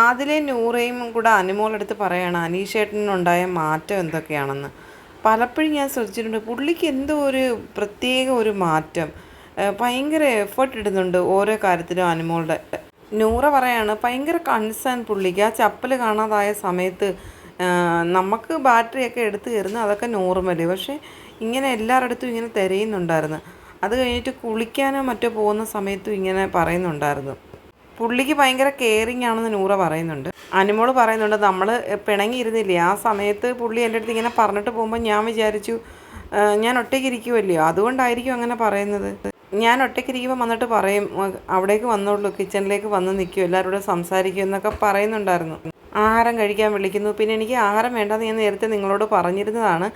ആദിലെയും നൂറയും കൂടെ അനുമോളെടുത്ത് പറയാണ് അനീഷേട്ടനുണ്ടായ മാറ്റം എന്തൊക്കെയാണെന്ന്. പലപ്പോഴും ഞാൻ ശ്രദ്ധിച്ചിട്ടുണ്ട് പുള്ളിക്ക് എന്തോ ഒരു പ്രത്യേക ഒരു മാറ്റം. ഭയങ്കര എഫേർട്ട് ഇടുന്നുണ്ട് ഓരോ കാര്യത്തിലും അനുമോളുടെ. നൂറ പറയാണ് ഭയങ്കര കൺസേൺ പുള്ളിക്ക്. ആ ചപ്പൽ കാണാതായ സമയത്ത് നമുക്ക് ബാറ്ററിയൊക്കെ എടുത്തു കയറുന്നു അതൊക്കെ നോർമൽ പക്ഷേ ഇങ്ങനെ എല്ലാവരുടെ ഇങ്ങനെ തിരയുന്നുണ്ടായിരുന്നു. അത് കഴിഞ്ഞിട്ട് കുളിക്കാനോ മറ്റോ പോകുന്ന സമയത്തും ഇങ്ങനെ പറയുന്നുണ്ടായിരുന്നു. പുള്ളിക്ക് ഭയങ്കര കെയറിങ് ആണെന്ന് നൂറ പറയുന്നുണ്ട്. അനുമോൾ പറയുന്നുണ്ട് നമ്മൾ പിണങ്ങിയിരുന്നില്ലേ? ആ സമയത്ത് പുള്ളി എന്റെ അടുത്ത് ഇങ്ങനെ പറഞ്ഞിട്ട് പോകുമ്പോൾ ഞാൻ വിചാരിച്ചു ഞാൻ ഒറ്റയ്ക്ക് ഇരിക്കുമല്ലോ അതുകൊണ്ടായിരിക്കും അങ്ങനെ പറയുന്നത്. ഞാൻ ഒറ്റയ്ക്ക് ഇരിക്കുമ്പോൾ വന്നിട്ട് പറയും അവിടേക്ക് വന്നോളൂ കിച്ചണിലേക്ക് വന്ന് നിൽക്കും എല്ലാവരോടും സംസാരിക്കും എന്നൊക്കെ പറയുന്നുണ്ടായിരുന്നു. ആഹാരം കഴിക്കാൻ വിളിക്കുന്നു. പിന്നെ എനിക്ക് ആഹാരം വേണ്ടെന്ന് ഞാൻ നേരത്തെ നിങ്ങളോട് പറഞ്ഞിരുന്നതാണ്.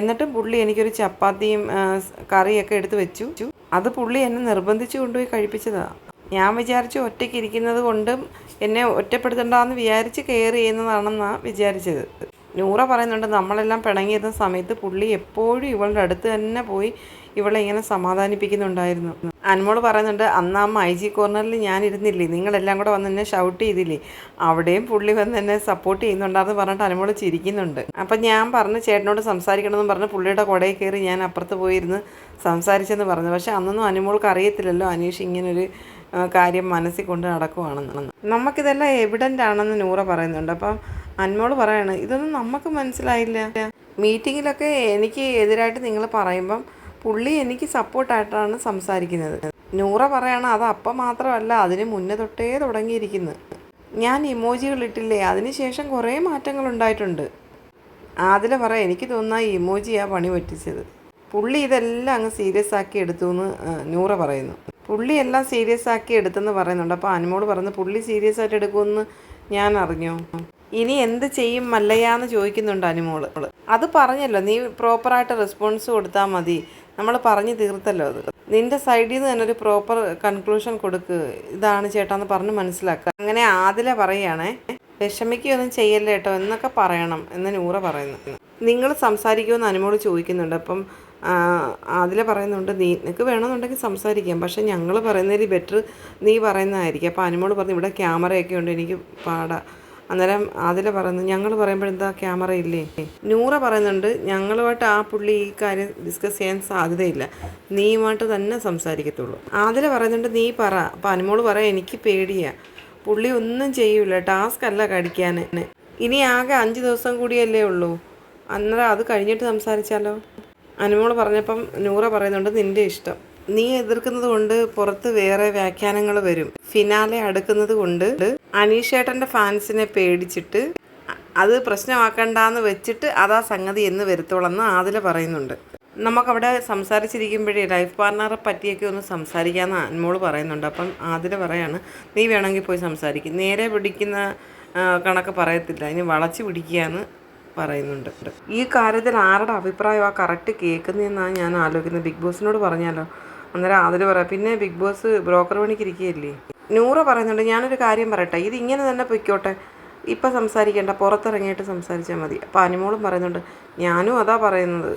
എന്നിട്ടും പുള്ളി എനിക്കൊരു ചപ്പാത്തിയും കറിയൊക്കെ എടുത്ത് വെച്ചു. അത് പുള്ളി എന്നെ നിർബന്ധിച്ചു കൊണ്ടുപോയി കഴിപ്പിച്ചതാണ് ഞാൻ വിചാരിച്ചു ഒറ്റയ്ക്ക് ഇരിക്കുന്നത് കൊണ്ടും എന്നെ ഒറ്റപ്പെടുത്തണ്ടെന്ന് വിചാരിച്ച് കെയർ ചെയ്യുന്നതാണെന്നാണ് വിചാരിച്ചത്. നൂറ പറയുന്നുണ്ട് നമ്മളെല്ലാം പിണങ്ങിയിരുന്ന സമയത്ത് പുള്ളി എപ്പോഴും ഇവളുടെ അടുത്ത് തന്നെ പോയി ഇവളെ ഇങ്ങനെ സമാധാനിപ്പിക്കുന്നുണ്ടായിരുന്നു. അന്മോൾ പറയുന്നുണ്ട് അന്ന് ആ ഐ ജി കോർണറിൽ ഞാൻ ഇരുന്നില്ലേ? നിങ്ങളെല്ലാം കൂടെ വന്ന് എന്നെ ഷൗട്ട് ചെയ്തില്ലേ? അവിടെയും പുള്ളി വന്ന് എന്നെ സപ്പോർട്ട് ചെയ്യുന്നുണ്ടായിരുന്നു പറഞ്ഞിട്ട് അന്മോൾ ചിരിക്കുന്നുണ്ട്. അപ്പം ഞാൻ പറഞ്ഞ് ചേട്ടനോട് സംസാരിക്കണമെന്ന് പറഞ്ഞ് പുള്ളിയുടെ കുടയിൽ കയറി ഞാൻ അപ്പുറത്ത് പോയിരുന്ന് സംസാരിച്ചെന്ന് പറഞ്ഞു. പക്ഷേ അന്നൊന്നും അനുമോൾക്ക് അറിയത്തില്ലല്ലോ അനീഷ് ഇങ്ങനൊരു കാര്യം മനസ്സിൽ കൊണ്ട് നടക്കുവാണെന്ന് നമുക്കിതെല്ലാം എവിഡന്റ് ആണെന്ന് നൂറ പറയുന്നുണ്ട്. അപ്പം അന്മോൾ പറയാണ് ഇതൊന്നും നമുക്ക് മനസ്സിലായില്ല. മീറ്റിങ്ങിലൊക്കെ എനിക്ക് എതിരായിട്ട് നിങ്ങൾ പറയുമ്പം പുള്ളി എനിക്ക് സപ്പോർട്ടായിട്ടാണ് സംസാരിക്കുന്നത്. നൂറ പറയാണ് അത് അപ്പം മാത്രമല്ല അതിന് മുന്നേ തൊട്ടേ തുടങ്ങിയിരിക്കുന്നു. ഞാൻ ഇമോജികൾ ഇട്ടില്ലേ അതിനുശേഷം കുറേ മാറ്റങ്ങൾ ഉണ്ടായിട്ടുണ്ട്. ആദില പറ എനിക്ക് തോന്നുന്ന ഈ ഇമോജിയാ പണി പറ്റിച്ചത്. പുള്ളി ഇതെല്ലാം അങ്ങ് സീരിയസ് ആക്കി എടുത്തു എന്ന് നൂറ പറയുന്നു. പുള്ളി എല്ലാം സീരിയസ് ആക്കി എടുത്തെന്ന് പറയുന്നുണ്ട്. അപ്പോൾ അനുമോട് പറയുന്നു പുള്ളി സീരിയസ് ആയിട്ട് എടുക്കുമെന്ന് ഞാൻ അറിഞ്ഞു. ഇനി എന്ത് ചെയ്യും മല്ലയ്യാന്ന് ചോദിക്കുന്നുണ്ട് അനുമോൾ. അത് പറഞ്ഞല്ലോ നീ പ്രോപ്പറായിട്ട് റെസ്പോൺസ് കൊടുത്താൽ മതി. നമ്മൾ പറഞ്ഞു തീർത്തല്ലോ അത്. നിന്റെ സൈഡിൽ നിന്ന് തന്നെ ഒരു പ്രോപ്പർ കൺക്ലൂഷൻ കൊടുക്ക്. ഇതാണ് ചേട്ടാന്ന് പറഞ്ഞ് മനസ്സിലാക്കുക അങ്ങനെ ആദില പറയുകയാണേ വിഷമിക്കുകയൊന്നും ചെയ്യല്ലേട്ടോ? എന്നൊക്കെ പറയണം എന്ന് നൂറ പറയുന്നു. നിങ്ങൾ സംസാരിക്കുമെന്ന് അനുമോട് ചോദിക്കുന്നുണ്ട്. അപ്പം അതിൽ പറയുന്നുണ്ട് നീ നിനക്ക് വേണമെന്നുണ്ടെങ്കിൽ സംസാരിക്കാം. പക്ഷെ ഞങ്ങൾ പറയുന്നതിൽ ബെറ്റർ നീ പറയുന്നതായിരിക്കും. അപ്പോൾ അനുമോട് പറഞ്ഞു ഇവിടെ ക്യാമറയൊക്കെ ഉണ്ട് എനിക്ക് പാടാ. അന്നേരം അതിൽ പറയുന്നു ഞങ്ങൾ പറയുമ്പോഴെന്താ ക്യാമറ ഇല്ലേ? നൂറ പറയുന്നുണ്ട് ഞങ്ങളുമായിട്ട് ആ പുള്ളി ഈ കാര്യം ഡിസ്കസ് ചെയ്യാൻ സാധ്യതയില്ല. നീയുമായിട്ട് തന്നെ സംസാരിക്കത്തുള്ളൂ. അതിൽ പറയുന്നുണ്ട് നീ പറ. അപ്പം അനുമോൾ പറയാം എനിക്ക് പേടിയാ. പുള്ളി ഒന്നും ചെയ്യൂല ടാസ്ക് അല്ല കടിക്കാൻ ഇനി ആകെ അഞ്ച് ദിവസം കൂടിയല്ലേ ഉള്ളൂ. അന്നേരം അത് കഴിഞ്ഞിട്ട് സംസാരിച്ചാലോ? അനുമോൾ പറഞ്ഞപ്പം നൂറ പറയുന്നുണ്ട് നിന്റെ ഇഷ്ടം. നീ എതിർക്കുന്നത് കൊണ്ട് പുറത്ത് വേറെ വ്യാഖ്യാനങ്ങൾ വരും. ഫിനാലെ അടുക്കുന്നത് കൊണ്ട് അനീഷേട്ടന്റെ ഫാൻസിനെ പേടിച്ചിട്ട് അത് പ്രശ്നമാക്കണ്ടെന്ന് വെച്ചിട്ട് അതാ സംഗതി എന്ന് വരുത്തോളെന്ന് ആദില പറയുന്നുണ്ട്. നമുക്കവിടെ സംസാരിച്ചിരിക്കുമ്പോഴേ ലൈഫ് പാർട്ണറെ പറ്റിയൊക്കെ ഒന്ന് സംസാരിക്കാമെന്ന് അന്മോൾ പറയുന്നുണ്ട്. അപ്പം ആദില പറയാണ് നീ വേണമെങ്കിൽ പോയി സംസാരിക്കും. നേരെ പിടിക്കുന്ന കണക്ക് പറയത്തില്ല. ഇനി വളച്ച് പിടിക്കുകയെന്ന് പറയുന്നുണ്ട്. ഈ കാര്യത്തിൽ ആരുടെ അഭിപ്രായം ആ കറക്റ്റ് കേൾക്കുന്നതെന്നാണ് ഞാൻ ആലോചിക്കുന്നത്. ബിഗ് ബോസിനോട് പറഞ്ഞാലോ? അന്നേരം അതിൽ പറയാം പിന്നെ ബിഗ് ബോസ് ബ്രോക്കർ പണിക്ക് ഇരിക്കുകയല്ലേ? നൂറ പറയുന്നുണ്ട് ഞാനൊരു കാര്യം പറയട്ടെ ഇത് ഇങ്ങനെ തന്നെ പൊയ്ക്കോട്ടെ. ഇപ്പം സംസാരിക്കേണ്ട പുറത്തിറങ്ങിയിട്ട് സംസാരിച്ചാൽ മതി. അപ്പോൾ അനിമോളും പറയുന്നുണ്ട് ഞാനും അതാ പറയുന്നത്.